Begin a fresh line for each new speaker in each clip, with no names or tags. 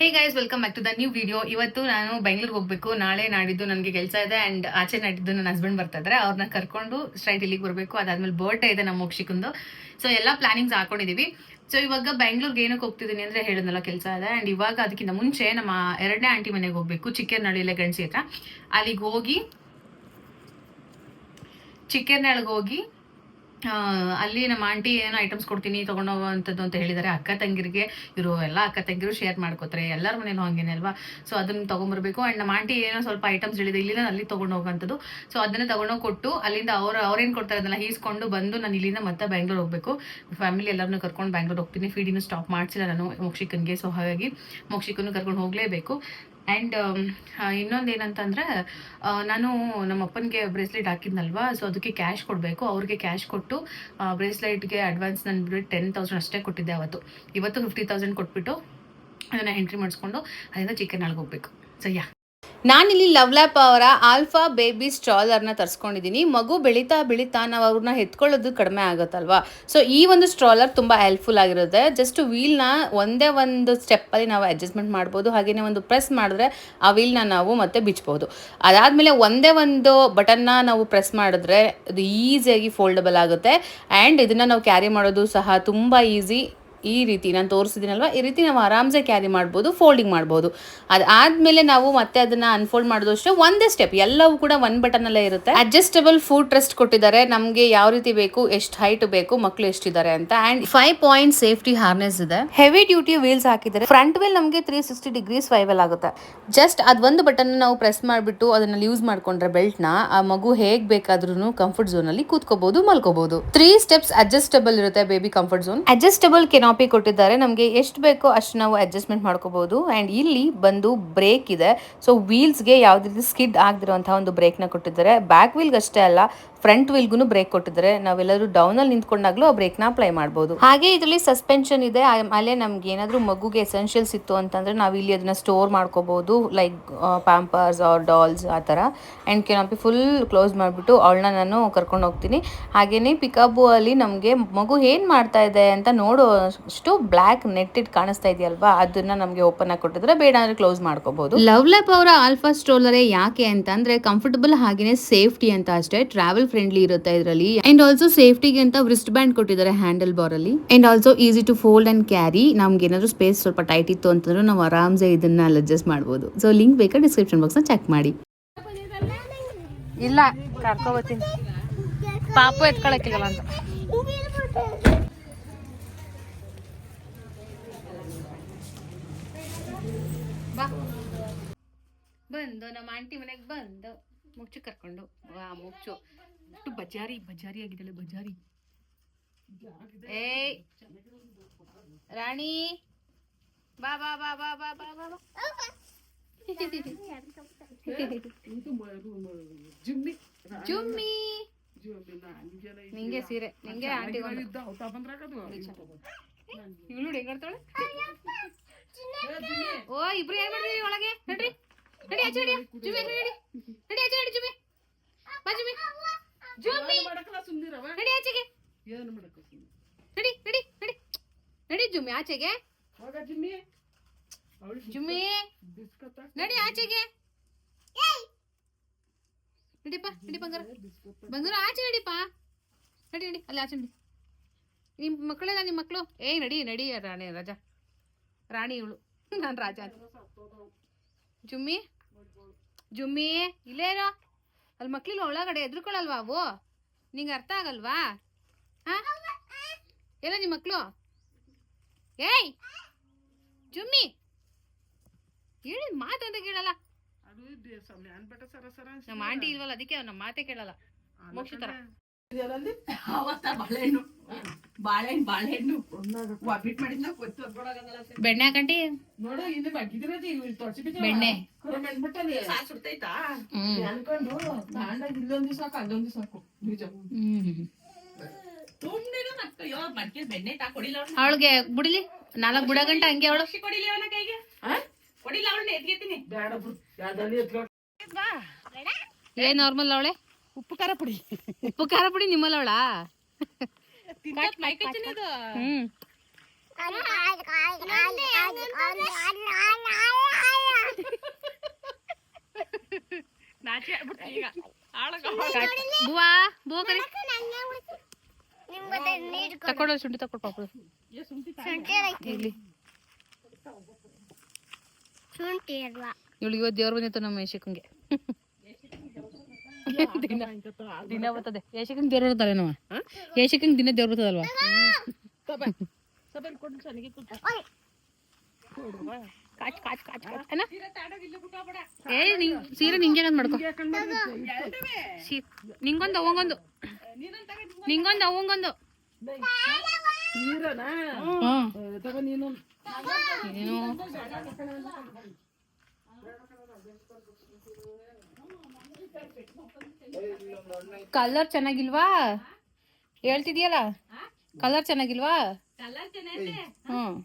Hey guys welcome back to the new video ಇವತ್ತು ನಾನು ಬೆಂಗಳೂರಿಗೆ ಹೋಗ್ಬೇಕು. ನಾಳೆ ನಾಡಿದ್ದು ನನಗೆ ಕೆಲಸ ಇದೆ ಆ್ಯಂಡ್ ಆಚೆ ನಾಡಿದ್ದು ನನ್ನ ಹಸ್ಬೆಂಡ್ ಬರ್ತಾ ಇದ್ದಾರೆ ಅವ್ರನ್ನ ಕರ್ಕೊಂಡು ಸ್ಟ್ರೈಟ್ ಇಲ್ಲಿಗೆ ಬರಬೇಕು. ಅದಾದ್ಮೇಲೆ ಬರ್ಡೇ ಇದೆ ನಮ್ಮ ಮೋಕ್ಷಿಕಂದು. ಸೊ ಎಲ್ಲ ಪ್ಲಾನಿಂಗ್ಸ್ ಹಾಕೊಂಡಿದ್ದೀವಿ ಸೊ ಇವಾಗ ಬೆಂಗಳೂರಿಗೆ ಏನಕ್ಕೆ ಹೋಗ್ತಿದ್ದೀನಿ ಅಂದರೆ ಹೇಳಿದ್ನಲ್ಲ, ಕೆಲಸ ಇದೆ. ಆ್ಯಂಡ್ ಇವಾಗ ಅದಕ್ಕಿಂತ ಮುಂಚೆ ನಮ್ಮ ಎರಡನೇ ಆಂಟಿ ಮನೆಗೆ ಹೋಗಬೇಕು. ಚಿಕ್ಕೇರ್ನಳ್ಳಿಲೆ ಗಣಸಿ ಹತ್ರ. ಅಲ್ಲಿಗೆ ಹೋಗಿ ಚಿಕ್ಕೇರ್ನಳ್ಳಿಗೆ ಹೋಗಿ ಅಲ್ಲಿ ನಮ್ಮ ಆಂಟಿ ಏನೋ ಐಟಮ್ಸ್ ಕೊಡ್ತೀನಿ ತಗೊಂಡೋಗುವಂಥದ್ದು ಅಂತ ಹೇಳಿದ್ದಾರೆ ಅಕ್ಕ ತಂಗಿರಿಗೆ ಇರೋ ಎಲ್ಲ ಅಕ್ಕ ತಂಗಿರು ಶೇರ್ ಮಾಡ್ಕೋತಾರೆ ಎಲ್ಲರ ಮನೇಲೂ ಹಂಗೇನೆ ಅಲ್ವಾ? ಸೊ ಅದನ್ನು ತೊಗೊಂಬರ್ಬೇಕು. ಆ್ಯಂಡ್ ನಮ್ಮ ಆಂಟಿ ಏನೋ ಸ್ವಲ್ಪ ಐಟಮ್ಸ್ ಹೇಳಿದೆ. ಇಲ್ಲಿಂದ ಅಲ್ಲಿ ತೊಗೊಂಡೋಗುವಂಥದ್ದು ಸೊ ಅದನ್ನು ತಗೊಂಡೋಗಿ ಕೊಟ್ಟು, ಅಲ್ಲಿಂದ ಅವ್ರು ಅವ್ರೇನು ಕೊಡ್ತಾರೆ ಅದನ್ನು ಹೀಸ್ಕೊಂಡು ಬಂದು ನಾನು ಇಲ್ಲಿಂದ ಮತ್ತೆ ಬ್ಯಾಂಗ್ಳೂರ್ ಹೋಗಬೇಕು. ಫ್ಯಾಮಿಲಿ ಎಲ್ಲರನ್ನೂ ಕರ್ಕೊಂಡು ಬ್ಯಾಂಗ್ಳೂರ್ ಹೋಗ್ತೀನಿ. ಫೀಡಿನೂ ಸ್ಟಾಪ್ ಮಾಡಿಸಿಲ್ಲ ನಾನು ಮೋಕ್ಷಿಕನ್ಗೆ. ಸೊ ಹಾಗಾಗಿ ಮೋಕ್ಷಿಕನ್ನು ಕರ್ಕೊಂಡು ಹೋಗಲೇಬೇಕು. ಆ್ಯಂಡ್ ಇನ್ನೊಂದು ಏನಂತಂದ್ರೆ ನಾನು ನಮ್ಮ ಅಪ್ಪನಿಗೆ ಬ್ರೇಸ್ಲೆಟ್ ಹಾಕಿದ್ನಲ್ವಾ ಸೊ ಅದಕ್ಕೆ ಕ್ಯಾಶ್ ಕೊಡಬೇಕು. ಅವ್ರಿಗೆ ಕ್ಯಾಶ್ ಕೊಟ್ಟು ಬ್ರೇಸ್ಲೆಟ್ಗೆ ಅಡ್ವಾನ್ಸ್ ನಾನು ಬಿಟ್ಟು ಟೆನ್ ತೌಸಂಡ್ ಅಷ್ಟೇ ಕೊಟ್ಟಿದ್ದೆ ಅವತ್ತು. ಇವತ್ತು ಫಿಫ್ಟಿ ತೌಸಂಡ್ ಕೊಟ್ಬಿಟ್ಟು, ಅದನ್ನು ಎಂಟ್ರಿ ಮಾಡಿಸ್ಕೊಂಡು ಅದರಿಂದ ಚಿಕನ್ ಹೋಗ್ಬೇಕು. ಸೊ ಯಾ
ನಾನಿಲ್ಲಿ ಲವ್ ಲ್ಯಾಪ್ ಅವರ ಆಲ್ಫಾ ಬೇಬಿ ಸ್ಟ್ರಾಲರ್ನ ತರಿಸ್ಕೊಂಡಿದ್ದೀನಿ. ಮಗು ಬೆಳೀತಾ ಬೆಳೀತಾ ನಾವು ಅವ್ರನ್ನ ಎತ್ಕೊಳ್ಳೋದು ಕಡಿಮೆ ಆಗುತ್ತಲ್ವಾ? ಸೊ ಈ ಒಂದು ಸ್ಟ್ರಾಲರ್ ತುಂಬ ಹೆಲ್ಪ್ಫುಲ್ ಆಗಿರುತ್ತೆ. ಜಸ್ಟ್ ವೀಲ್ನ ಒಂದೇ ಒಂದು ಸ್ಟೆಪ್ಪಲ್ಲಿ ನಾವು ಅಡ್ಜಸ್ಟ್ಮೆಂಟ್ ಮಾಡ್ಬೋದು. ಹಾಗೆಯೇ ಒಂದು ಪ್ರೆಸ್ ಮಾಡಿದ್ರೆ ಆ ವೀಲ್ನ ನಾವು ಮತ್ತೆ ಬಿಚ್ಬೋದು. ಅದಾದಮೇಲೆ ಒಂದೇ ಒಂದು ಬಟನ್ನ ನಾವು ಪ್ರೆಸ್ ಮಾಡಿದ್ರೆ ಅದು ಈಸಿಯಾಗಿ ಫೋಲ್ಡಬಲ್ ಆಗುತ್ತೆ. ಆ್ಯಂಡ್ ಇದನ್ನು ನಾವು ಕ್ಯಾರಿ ಮಾಡೋದು ಸಹ ತುಂಬ ಈಸಿ ಈ ರೀತಿ ನಾನು ತೋರಿಸಿದ್ದೀನಲ್ವ? ಈ ರೀತಿ ನಾವು ಆರಾಮ್ಸೆ ಕ್ಯಾರಿ ಮಾಡ್ಬೋದು ಫೋಲ್ಡಿಂಗ್ ಮಾಡ್ಬೋದು. ಅದಾದಮೇಲೆ ನಾವು ಮತ್ತೆ ಅದನ್ನ ಅನ್ಫೋಲ್ಡ್ ಮಾಡೋದು ಒಂದೇ ಸ್ಟೆಪ್ ಎಲ್ಲವೂ ಕೂಡ ಒನ್ ಬಟನ್ ಅಲ್ಲೇ ಇರುತ್ತೆ. ಅಡ್ಜಸ್ಟಬಲ್ ಫುಡ್ ಟ್ರಸ್ಟ್ ಕೊಟ್ಟಿದ್ದಾರೆ. ನಮಗೆ ಯಾವ ರೀತಿ ಬೇಕು, ಎಷ್ಟು ಹೈಟ್ ಬೇಕು ಮಕ್ಕಳು ಎಷ್ಟಿದ್ದಾರೆ ಅಂತ. And five point safety harness ಇದೆ. ಹೆವಿ ಡ್ಯೂಟಿ ವೀಲ್ಸ್ ಹಾಕಿದ್ದಾರೆ ಫ್ರಂಟ್ ವೀಲ್ ನಮಗೆ ತ್ರೀ ಸಿಕ್ಸ್ಟಿ ಡಿಗ್ರೀಸ್ ವೈವಲ್ ಆಗುತ್ತೆ. ಜಸ್ಟ್ ಅದೊಂದು ಬಟನ್ ನಾವು ಪ್ರೆಸ್ ಮಾಡಿಬಿಟ್ಟು ಅದನ್ನ ಯೂಸ್ ಮಾಡ್ಕೊಂಡ್ರೆ ಬೆಲ್ಟ್ನ ಆ ಮಗು ಹೇಗೆ ಬೇಕಾದ್ರೂ ಕಂಫರ್ಟ್ ಝೋನ್ ಅಲ್ಲಿ ಕೂತ್ಕೋಬಹುದು ಮಲ್ಕೋಬಹುದು ತ್ರೀ ಸ್ಟೆಪ್ಸ್ ಅಡ್ಜಸ್ಟಬಲ್ ಇರುತ್ತೆ baby comfort zone adjustable canopy ಕೊಟ್ಟಿದ್ದಾರೆ. ನಮಗೆ ಎಷ್ಟು ಬೇಕೋ ಅಷ್ಟು ನಾವು ಅಡ್ಜಸ್ಟ್ಮೆಂಟ್ ಮಾಡ್ಕೋಬಹುದು ಆ್ಯಂಡ್ ಇಲ್ಲಿ ಬಂದು ಬ್ರೇಕ್ ಇದೆ. ಸೊ ವೀಲ್ಸ್ಗೆ ಯಾವುದೇ ರೀತಿ ಸ್ಕಿಡ್ ಆಗದಿರುವಂತಹ ಒಂದು ಬ್ರೇಕ್ನ ಕೊಟ್ಟಿದ್ದಾರೆ. ಬ್ಯಾಕ್ ವೀಲ್ಗೆ ಅಷ್ಟೇ ಅಲ್ಲ ಫ್ರಂಟ್ ವೀಲ್ಗೂ ಬ್ರೇಕ್ ಕೊಟ್ಟಿದ್ದಾರೆ. ನಾವೆಲ್ಲರೂ ಡೌನಲ್ಲಿ ನಿಂತ್ಕೊಂಡಾಗಲೂ ಆ ಬ್ರೇಕ್ನ ಅಪ್ಲೈ ಮಾಡ್ಬೋದು. ಹಾಗೆ ಇದರಲ್ಲಿ ಸಸ್ಪೆನ್ಷನ್ ಇದೆ. ಆಮೇಲೆ ನಮ್ಗೆ ಏನಾದರೂ ಮಗುಗೆ ಎಸೆನ್ಷಿಯಲ್ಸ್ ಇತ್ತು ಅಂತಂದರೆ ನಾವು ಇಲ್ಲಿ ಅದನ್ನ ಸ್ಟೋರ್ ಮಾಡ್ಕೋಬಹುದು ಲೈಕ್ ಪ್ಯಾಂಪರ್ಸ್ ಆರ್ ಡಾಲ್ಸ್ ಆ ಥರ. ಆ್ಯಂಡ್ ಕೆನಾಪಿ ಫುಲ್ ಕ್ಲೋಸ್ ಮಾಡಿಬಿಟ್ಟು ಅವಳನ್ನ ನಾನು ಕರ್ಕೊಂಡು ಹೋಗ್ತೀನಿ. ಹಾಗೆಯೇ ಪಿಕಪ್ ಅಲ್ಲಿ ನಮಗೆ ಮಗು ಏನು ಮಾಡ್ತಾ ಇದೆ ಅಂತ ನೋಡೋ ಅಷ್ಟು ಬ್ಲ್ಯಾಕ್ ನೆಟ್ಟಿಡ್ ಕಾಣಿಸ್ತಾ ಇದೆಯಲ್ವಾ? ಅದನ್ನ ನಮಗೆ ಓಪನ್ ಆಗಿ ಕೊಟ್ಟಿದ್ರೆ ಬೇಡ ಅಂದ್ರೆ ಕ್ಲೋಸ್ ಮಾಡ್ಕೋಬಹುದು ಲವ್ ಲ್ಯಾಪ್ ಅವರ ಆಲ್ಫಾ ಸ್ಟ್ರೋಲರೇ ಯಾಕೆ ಅಂತ ಅಂದ್ರೆ ಕಂಫರ್ಟಬಲ್ ಹಾಗೇನೆ ಸೇಫ್ಟಿ ಅಂತ ಅಷ್ಟೇ ಟ್ರಾವೆಲ್ ಫ್ರೆಂಡ್ಲಿ ಇರುತ್ತೆ ಇದರಲ್ಲಿ. ಅಂಡ್ ಆಲ್ಸೋ ಸೇಫ್ಟಿಗೆ ಅಂತ ರಿಸ್ಟ್ ಬ್ಯಾಂಡ್ ಕೊಟ್ಟಿದ್ದಾರೆ ಹ್ಯಾಂಡಲ್ ಬಾರ್ ಅಲ್ಲಿ. And also easy to fold and carry ನಮ್ಗೆ ಏನಾದ್ರು ಸ್ಪೇಸ್ ಸ್ವಲ್ಪ ಟೈಟ್ ಇತ್ತು ಅಂತಂದ್ರೆ ನಾವು ಆರಾಮ್ಸೆ ಇದನ್ನ ಅಡ್ಜಸ್ಟ್ ಮಾಡಬಹುದು ಸೊ ಲಿಂಕ್ ಬೇಕಾ ಡಿಸ್ಕ್ರಿಪ್ಷನ್ ಬಾಕ್ಸ್ನ ಚೆಕ್ ಮಾಡಿ.
ಇಲ್ಲ ಕರ್ಕೋಬತ್ತೀನಿ ಪಾಪು ಎತ್ಕೊಳಕ್ಕಿಲ್ಲ ಅಂತ. ಬಂದು ನಮ್ಮ ಆಂಟಿ ಮನೆಗೆ ಬಂದು ಮುಚ್ಚು ಕರ್ಕೊಂಡು. ವಾ ಮುಚ್ಚು. ಅಷ್ಟು ಬಜಾರಿ ಬಜಾರಿ ಆಗಿದ್ದಾಳೆ ಬಜಾರಿ. ಏಯ್ ರಾಣಿ. ಬಾ ಬಾ ಬಾ ಬಾ ಬಾ ಬಾ ಬಾ ಜುಮ್ಮಿ. ನಿಂಗೆ ಸೀರೆ ನಿಂಗೆ ಆಂಟಿ ಇವಳು ಹೆಂಗಾಡ್ತಾಳೆ ಓ ಇಬ್ರು ಏನ್ ಮಾಡಿದ್ರಿ ಒಳಗೆ? ನೋಡ್ರಿ. ನಡಿ ಆಚೆ ನಡಿ ಜುಮ್ಮಿ ಆಚೆ ನಡಿ. ನಡಿ ಆಚೆ ನಡಿ ಜುಮ್ಮಿ ಬಾ ಜುಮ್ಮಿ ಜುಮ್ಮಿ ನಡಿ ಆಚೆಗೆ. ನಡಿ ನಡಿ ನಡಿ. ನಡಿ ಜುಮ್ಮಿ ಆಚೆಗೆ. ಜುಮ್ಮಿ ನಡಿ ಆಚೆಗೆ. ನಡಿಪ್ಪ ನಡಿ ಬಂಗಾರ. ಬಂಗಾರ ಆಚೆ ನಡಿಪ್ಪ ನಡಿ ನಡಿ ಅಲ್ಲಿ ಆಚೆ ನಡಿ. ನಿಮ್ಮ ಮಕ್ಕಳೆಲ್ಲ ನಿಮ್ಮ ಮಕ್ಕಳು ಏಯ್ ನಡಿ ನಡಿ ರಾಣಿ ರಾಜ. ರಾಣಿ ಇವಳು. ನಾನು ರಾಜ ಜುಮ್ಮಿ ಜುಮ್ಮಿ ಇಲ್ಲೇ ಇರೋ. ಅಲ್ಲಿ ಮಕ್ಳಿಲ್ಲ ಒಳಗಡೆ ಎದ್ರುಕೊಳ್ಳಲ್ವಾ ಅವು? ನಿಂಗೆ ಅರ್ಥ ಆಗಲ್ವಾ? ಹಾ? ಎಲ್ಲ ನಿಮ್ಮ ಮಕ್ಕಳು ಏಯ್! ಜುಮ್ಮಿ! ಹೇಳಿ ಮಾತು ಅಂತ ಕೇಳಲ್ಲ. ನಮ್ಮ ಆಂಟಿ ಇಲ್ವಲ್ಲ ಅದಕ್ಕೆ ನಮ್ಮ ಮಾತೇ ಕೇಳಲ್ಲ. ಮೋಕ್ಷ ಬೆಣ್ಣೆ ಕಂಟಿ
ನೋಡು ಇನ್ನು
ಬೆಣ್ಣೆ.
ಇಲ್ಲೊಂದು ಸಾಕು ಅಲ್ಲೊಂದು ಸಾಕು ನಿಜ
ಅವಳಿಗೆ ಬುಡಿಲಿ? ನಾಲ್ಕು ಬುಡ ಗಂಟೆ ಹಂಗೆ ಅವಳು.
ಕೊಡಿಲಿ ಅವನ ಕೈಗೆ? ಕೊಡಿಲ್ಲ ಅವಳನ್ನ ಎದ್ಗೆತೀನಿ
ಏ ನಾರ್ಮಲ್ ಅವಳೆ?
ಉಪ್ಪು ಖಾರ ಪುಡಿ
ಉಪ್ಪು ಖಾರ ಪುಡಿ
ನಿಮ್ಮಲ್ಲವಳ
ಹ್ಮ್
ಶುಂಠಿ ತಕೊಡ್ ಪಾಪ
ಶುಂಠಿ
ಇವಳಿಗೆ ದೇವ್ರ ಬಂದಿತ್ತು ನಮ್ಮ ಮೇಶಕ್ಕಂಗೆ ದಿನ ದಿನ ಬರ್ತದೆ. ಯಶಕಂಗ್ ದೇವ್ರ ಬರ್ತಾರೆ ಯಶಕಂಗ್ ದಿನ ದೇವ್ರ ಬರ್ತದಲ್ವಾ? ಕಾಚ್ ಕಾಚ್ ಕಾಚ್ ಕಾಚ್. ಅಣ್ಣ. ಏ ನಿಂಗ್ ಸೀರೆ ನಿಂಗೆ ಮಾಡ್ಕೊ. ನಿಂಗೊಂದು ಅವಂಗೊಂದು. ನಿಂಗೊಂದು ಅವಂಗೊಂದು.
ನೀನು.
ಕಲರ್ ಚೆನ್ನಾಗಿಲ್ವಾ? ಹೇಳ್ತಿದ್ಯಲ್ಲ? ಕಲರ್ ಚೆನ್ನಾಗಿಲ್ವಾ? ಹ್ಮ್.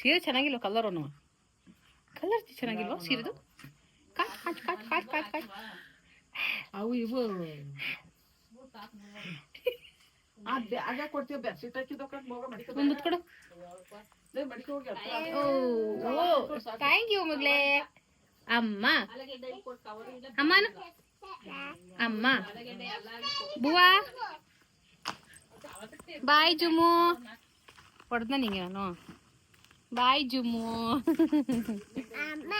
ಸೀರೆ ಚೆನ್ನಾಗಿಲ್ವಾ ಕಲರ್ ಅನ್ನು ಕಲರ್ ಚೆನ್ನಾಗಿಲ್ವಾ ಸೀರೆದು? ಕಾಟ್ ಕಾಟ್ ಕಾಟ್ ಕಾಟ್ ಕಾಟ್ ಕಾಟ್.
ಅವು ಇವು.
ಥ್ಯಾಂಕ್ ಯು ಮಗಳೇ ಅಮ್ಮ ಅಮ್ಮನು ಅಮ್ಮ ಬುವಾ ಬಾಯ್ ಜುಮು ಹೊಡೆದ ನಿಂಗೆ ನಾನು ಬಾಯ್ ಜುಮು
ಅಮ್ಮ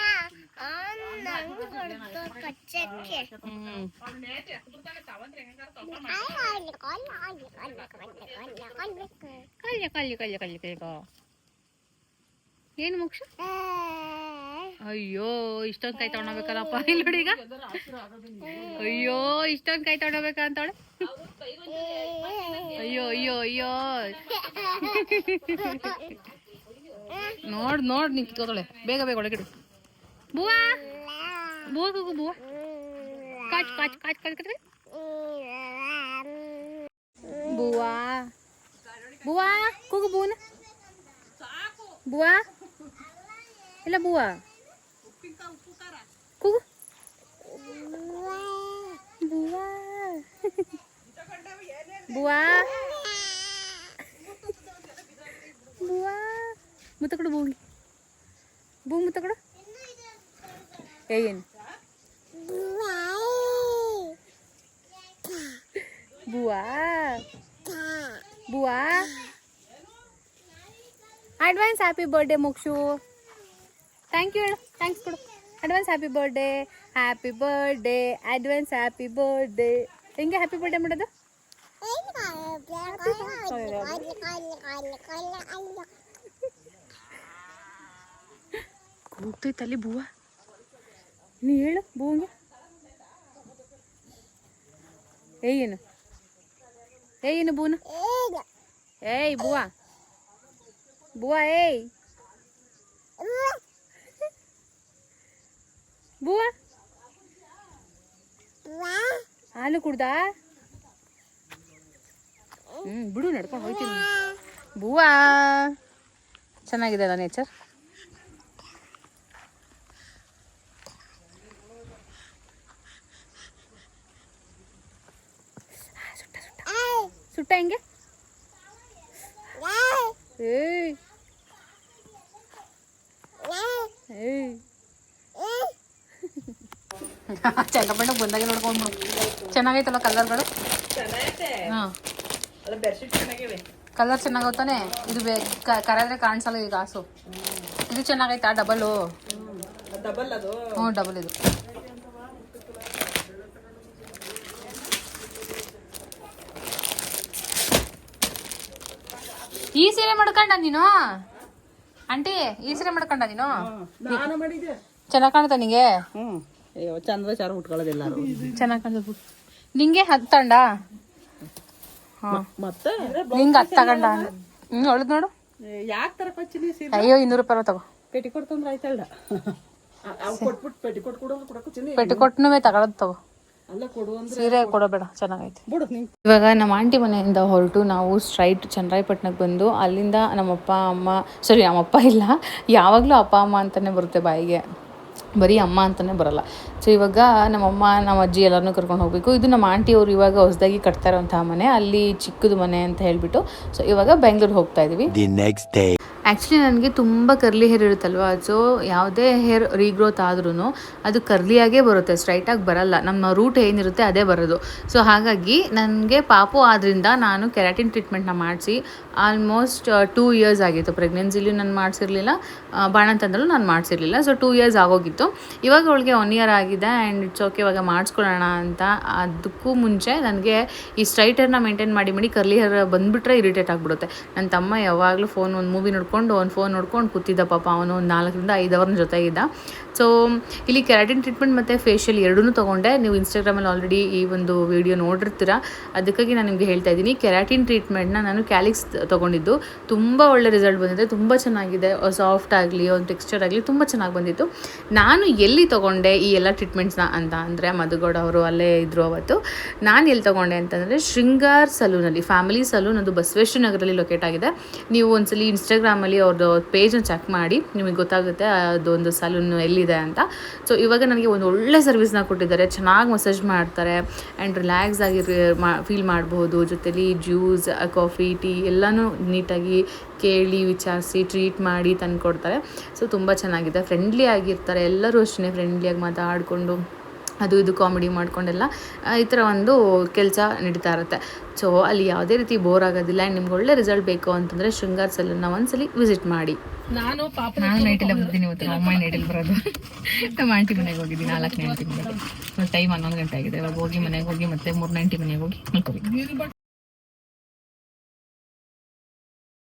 ನಂಗೆ ಕೊಡ್ತು ಕಚ್ಚಕ್ಕೆ
ಹ್ಮ್ ಕಲ್ಯ ಕಲ್ಯ ಕಲ್ಯ ಕಲ್ಯ ಕಲ್ಯ ಏನು ಮೋಕ್ಷ? ಅಯ್ಯೋ ಇಷ್ಟೊಂದು ಕೈ ತಗೊಂಡೋಗ್ಬೇಕಲ್ಲಪ್ಪ ಇಲ್ಲಿ ನೋಡಿ ಈಗ. ಅಯ್ಯೋ ಇಷ್ಟೊಂದು ಕೈ ತಗೊಂಡೋಗ್ಬೇಕ ಅಂತಾಳೆ ಅಯ್ಯೋ ಅಯ್ಯೋ ಅಯ್ಯೋ. ನೋಡ್ ನೋಡ್ ನಿಂಗೆ ಕಿತ್ಕೋತಾಳೆ. ಬೇಗ ಬೇಗ ಒಳಗಿಡು ಬುವಾ. ಬುವಾ ಕೂಗು ಬುವಾ ಕಾಚ್ ಕಾಚ್ ಕಾಚ್ ಕಾಚ್ ಕತ್ರೆ ಬುವಾ ಬುವಾ ಕೂಗು ಬೂನ ಬುವಾ ಇಲ್ಲ ಬುವಾ ಕೂಗು ಬುವಾ ಬುವಾ ಬುವಾ ಮುತ್ತ ಕೊಡು ಬೂಂಗಿ ಬೂ ಮುತ್ತ ಕೊಡು ಏ ಏನು ಬುವಾ Buwa advance happy birthday Mukshu thank you ಹೇಳು ಥ್ಯಾಂಕ್ಸ್ ಕೊಡು advance happy birthday happy birthday advance happy birthday ಹೆಂಗೆ ಹ್ಯಾಪಿ ಬರ್ಡೇ ಮಾಡೋದು ಕೂಗ್ತೈತಲ್ಲಿ ಬೂವ ನೀ ಹೇಳು ಬೂವಂಗೆ ಏಯೇನು ಏಯೇನು ಬೂನ? ಏಯ್, ಬುವಾ. ಬುವಾ, ಏಯ್. ಬುವಾ. ಹಾಲು ಕುಡ್ದಾ? ಹ್ಮ್, ಬಿಡು, ನಡ್ಕೊಂಡು ಹೋಯ್ತೀನಿ ಬುವಾ. ಚೆನ್ನಾಗಿದೆ ಅಲ್ಲ ನೇಚರ್? ಸುಟ್ಟ ಹೆಂಗೆ. ಏಯ್. ಏಯ್. ಚಂದ್ರಬಣ್ಣ ಬಂದಾಗೆ ನೋಡ್ಕೊಂಡು ಚೆನ್ನಾಗೈತಲ್ಲ ಕಲರ್ಗಳು? ಕಲರ್ ಚೆನ್ನಾಗತ್ತಾನೆ ಇದು ಕರೆದ್ರೆ ಕಾಣಿಸಲ್ಲ ಈಗ ಕಾಸು ಇದು ಚೆನ್ನಾಗೈತಾ? ಡಬಲು
ಡಬಲ್ ಅದು
ಹ್ಞೂ ಡಬಲ್ ಇದು. ಈ ಸೀರೆ ಮಾಡ್ಕೊಂಡ ನೀನು? ಆಂಟಿ ಈ ಸೀರೆ ಮಾಡ್ಕೊಂಡ ನೀನು? ಚೆನ್ನಾಗಿ ಕಾಣ್ತಾ ನಿಂಗೆ?
ಚಂದ್ರ ಚಾರ ಉಟ್ಕೊಳ್ಳೋದಿಲ್ಲ
ಚೆನ್ನಾಗಿ ಕಾಣ್ತದ ನಿಂಗೆ ಹತ್ತು ಹಾಂ.
ಮತ್ತೆ?
ನಿಂಗೆ ಹತ್ತು ತಗೊಂಡ? ಹ್ಞೂ ಹೊಳ್ದು ನೋಡು.
ಯಾಕೆ ತರ ಕೊಚ್ಚಿನಿ ಸೀರೆ?
ಅಯ್ಯೋ ಇನ್ನೂರು ರೂಪಾಯಿ ತಗೋ.
ಪೆಟಿ ಕೊಡ್ತಂದ್ರೆ ಆಯ್ತಲ್ಲ ಅವ್ ಕೊಟ್ಬಿಟ್ಟು ಪೆಟಿ ಕೊಟ್ಟು ಕೊಡೋದು
ಕೊಟ್ಟನು ತಗೊಳೋದು ತಗೋ. ಸೀರೆ ಕೊಡಬೇಡ ಚೆನ್ನಾಗೈತೆ. ಇವಾಗ ನಮ್ಮ ಆಂಟಿ ಮನೆಯಿಂದ ಹೊರಟು ನಾವು ಸ್ಟ್ರೈಟ್ ಚನ್ನರಾಯಪಟ್ಟಣಕ್ಕೆ ಬಂದು ಅಲ್ಲಿಂದ ನಮ್ಮಪ್ಪ ಅಮ್ಮ ಸಾರಿ ನಮ್ಮಪ್ಪ ಇಲ್ಲ ಯಾವಾಗಲೂ ಅಪ್ಪ ಅಮ್ಮ ಅಂತಲೇ ಬರುತ್ತೆ ಬಾಯಿಗೆ. ಬರೀ ಅಮ್ಮ ಅಂತಲೇ ಬರಲ್ಲ. ಸೊ ಇವಾಗ ನಮ್ಮಮ್ಮ ನಮ್ಮ ಅಜ್ಜಿ ಎಲ್ಲರನ್ನೂ ಕರ್ಕೊಂಡು ಹೋಗಬೇಕು. ಇದು ನಮ್ಮ ಆಂಟಿಯವರು ಇವಾಗ ಹೊಸದಾಗಿ ಕಟ್ತಾ ಇರೋಂಥ ಮನೆ. ಅಲ್ಲಿ ಚಿಕ್ಕದು ಮನೆ ಅಂತ ಹೇಳಿಬಿಟ್ಟು. ಸೊ ಇವಾಗ ಬೆಂಗಳೂರು ಹೋಗ್ತಾ ಇದ್ದೀವಿ
ದಿ ನೆಕ್ಸ್ಟ್ ಡೇ
ಆ್ಯಕ್ಚುಲಿ ನನಗೆ ತುಂಬ ಕರ್ಲಿ ಹೇರ್ ಇರುತ್ತಲ್ವ? ಸೊ ಯಾವುದೇ ಹೇರ್ ರೀಗ್ರೋತ್ ಆದ್ರೂ ಅದು ಕರ್ಲಿಯಾಗೇ ಬರುತ್ತೆ. ಸ್ಟ್ರೈಟಾಗಿ ಬರಲ್ಲ. ನಮ್ಮ ರೂಟ್ ಏನಿರುತ್ತೆ ಅದೇ ಬರೋದು. ಸೊ ಹಾಗಾಗಿ ನನಗೆ ಪಾಪು ಆದ್ರಿಂದ ನಾನು ಕೆರಾಟಿನ್ ಟ್ರೀಟ್ಮೆಂಟ್ನ ಮಾಡಿಸಿ ಆಲ್ಮೋಸ್ಟ್ ಟೂ ಇಯರ್ಸ್ ಆಗಿತ್ತು. ಪ್ರೆಗ್ನೆನ್ಸಿಲಿ ನಾನು ಮಾಡಿಸಿರ್ಲಿಲ್ಲ. ಬಾಣಂತಂದ್ರೂ ನಾನು ಮಾಡಿಸಿರ್ಲಿಲ್ಲ. ಸೊ ಟೂ ಇಯರ್ಸ್ ಆಗೋಗಿತ್ತು. ಇವಾಗ ಅವಳಿಗೆ ಒನ್ ಇಯರ್ ಆಗಿದೆ ಆ್ಯಂಡ್ ಇಟ್ಸ್ ಓಕೆ ಇವಾಗ ಮಾಡಿಸ್ಕೊಳ್ಳೋಣ ಅಂತ. ಅದಕ್ಕೂ ಮುಂಚೆ ನನಗೆ ಈ ಸ್ಟ್ರೈಟ್ ಹೇರ್ನ ಮೇಂಟೈನ್ ಮಾಡಿ ಮಾಡಿ ಕರ್ಲಿ ಹೇರ್ ಬಂದುಬಿಟ್ರೆ ಇರಿಟೇಟ್ ಆಗಿಬಿಡುತ್ತೆ. ನನ್ನ ತಮ್ಮ ಯಾವಾಗಲೂ ಫೋನ್ ಒಂದು ಮೂವಿ ನೋಡ್ಕೊಂಡು ಒಂದು ಫೋನ್ ನೋಡ್ಕೊಂಡು ಕೂತಿದ್ದ ಪಾಪ. ಅವನು ಒಂದು ನಾಲ್ಕರಿಂದ ಐದು ಅವರ್ನ ಇದ್ದ. ಸೊ ಇಲ್ಲಿ ಕೆರಾಟಿನ್ ಟ್ರೀಟ್ಮೆಂಟ್ ಮತ್ತು ಫೇಶಿಯಲ್ ಎರಡೂ ತೊಗೊಂಡೆ. ನೀವು ಇನ್ಸ್ಟಾಗ್ರಾಮಲ್ಲಿ ಆಲ್ರೆಡಿ ಈ ಒಂದು ವಿಡಿಯೋ ನೋಡಿರ್ತೀರ. ಅದಕ್ಕಾಗಿ ನಾನು ನಿಮಗೆ ಹೇಳ್ತಾ ಇದ್ದೀನಿ. ಕೆರಾಟಿನ್ ಟ್ರೀಟ್ಮೆಂಟ್ನ ನಾನು ಕ್ಯಾಲಿಕ್ಸ್ ತೊಗೊಂಡಿದ್ದು. ತುಂಬ ಒಳ್ಳೆ ರಿಸಲ್ಟ್ ಬಂದಿದೆ. ತುಂಬ ಚೆನ್ನಾಗಿದೆ. ಸಾಫ್ಟ್ ಆಗಲಿ ಒಂದು ಟೆಕ್ಸ್ಚರ್ ಆಗಲಿ, ತುಂಬ ಚೆನ್ನಾಗಿ ಬಂದಿತ್ತು. ನಾನು ಎಲ್ಲಿ ತೊಗೊಂಡೆ ಈ ಎಲ್ಲ ಟ್ರೀಟ್ಮೆಂಟ್ಸ್ನ ಅಂತ ಅಂದರೆ ಮಧುಗೌಡ ಅವರು ಅಲ್ಲೇ ಇದ್ದರು ಅವತ್ತು, ನಾನು ಎಲ್ಲಿ ತೊಗೊಂಡೆ ಅಂತಂದರೆ ಶೃಂಗಾರ್ ಸಲೂನಲ್ಲಿ ಫ್ಯಾಮಿಲಿ ಸಲೂನ್ ಅದು ಬಸವೇಶ್ವರ ನಗರದಲ್ಲಿ ಲೊಕೇಟ್ ಆಗಿದೆ. ನೀವು ಒಂದ್ಸಲಿ ಇನ್ಸ್ಟಾಗ್ರಾಮಲ್ಲಿ ಅವ್ರದ್ದು ಪೇಜ್ನ ಚೆಕ್ ಮಾಡಿ, ನಿಮಗೆ ಗೊತ್ತಾಗುತ್ತೆ ಅದೊಂದು ಸಲೂನ್ ಎಲ್ಲಿದೆ ಅಂತ. ಸೊ ಇವಾಗ ನನಗೆ ಒಂದು ಒಳ್ಳೆ ಸರ್ವಿಸ್ನ ಕೊಟ್ಟಿದ್ದಾರೆ, ಚೆನ್ನಾಗಿ ಮಸಾಜ್ ಮಾಡ್ತಾರೆ ಆ್ಯಂಡ್ ರಿಲ್ಯಾಕ್ಸ್ ಆಗಿ ಫೀಲ್ ಮಾಡ್ಬೋದು. ಜೊತೆಲಿ ಜ್ಯೂಸ್ ಕಾಫಿ ಟೀ ಎಲ್ಲನೂ ನೀಟಾಗಿ ಕೇಳಿ ವಿಚಾರಿಸಿ ಟ್ರೀಟ್ ಮಾಡಿ ತಂದು ಕೊಡ್ತಾರೆ. ಸೊ ತುಂಬ ಚೆನ್ನಾಗಿದೆ. ಫ್ರೆಂಡ್ಲಿ ಆಗಿರ್ತಾರೆ. ಎಲ್ಲರೂ ಅಷ್ಟೇ ಫ್ರೆಂಡ್ಲಿಯಾಗಿ ಮಾತಾಡಿಕೊಂಡು ಅದು ಇದು ಕಾಮಿಡಿ ಮಾಡ್ಕೊಂಡೆಲ್ಲ ಈ ಥರ ಒಂದು ಕೆಲಸ ನಡೀತಾ ಇರುತ್ತೆ. ಸೊ ಅಲ್ಲಿ ಯಾವುದೇ ರೀತಿ ಬೋರ್ ಆಗೋದಿಲ್ಲ. ಆ್ಯಂಡ್ ನಿಮ್ಗೆ ಒಳ್ಳೆ ರಿಸಲ್ಟ್ ಬೇಕು ಅಂತಂದರೆ ಶೃಂಗಾರ್ ಸಲೂನ್ನ ಒಂದ್ಸಲಿ ವಿಸಿಟ್ ಮಾಡಿ.
ನಾನು ಪಾಪ
ನಾನು ನೈಟಲ್ಲಿ ಬರ್ತೀನಿ ಇವತ್ತು. ಅಮ್ಮ ನೈಟಲ್ಲಿ ಬರೋದು. ನಮ್ಮ ಆಂಟಿ ಮನೆಗೆ ಹೋಗಿದ್ದೀನಿ. ನಾಲ್ಕು ನೈಂಟಿ ಮನೆಗೆ. ಟೈಮ್ ಹನ್ನೊಂದು ಗಂಟೆ ಆಗಿದೆ. ಇವಾಗ ಹೋಗಿ ಮನೆಗೆ ಹೋಗಿ ಮತ್ತೆ ಮೂರು ನೈಂಟಿ ಮನೆಗೆ ಹೋಗಿ ಮಲ್ಕೋಬೇಕು.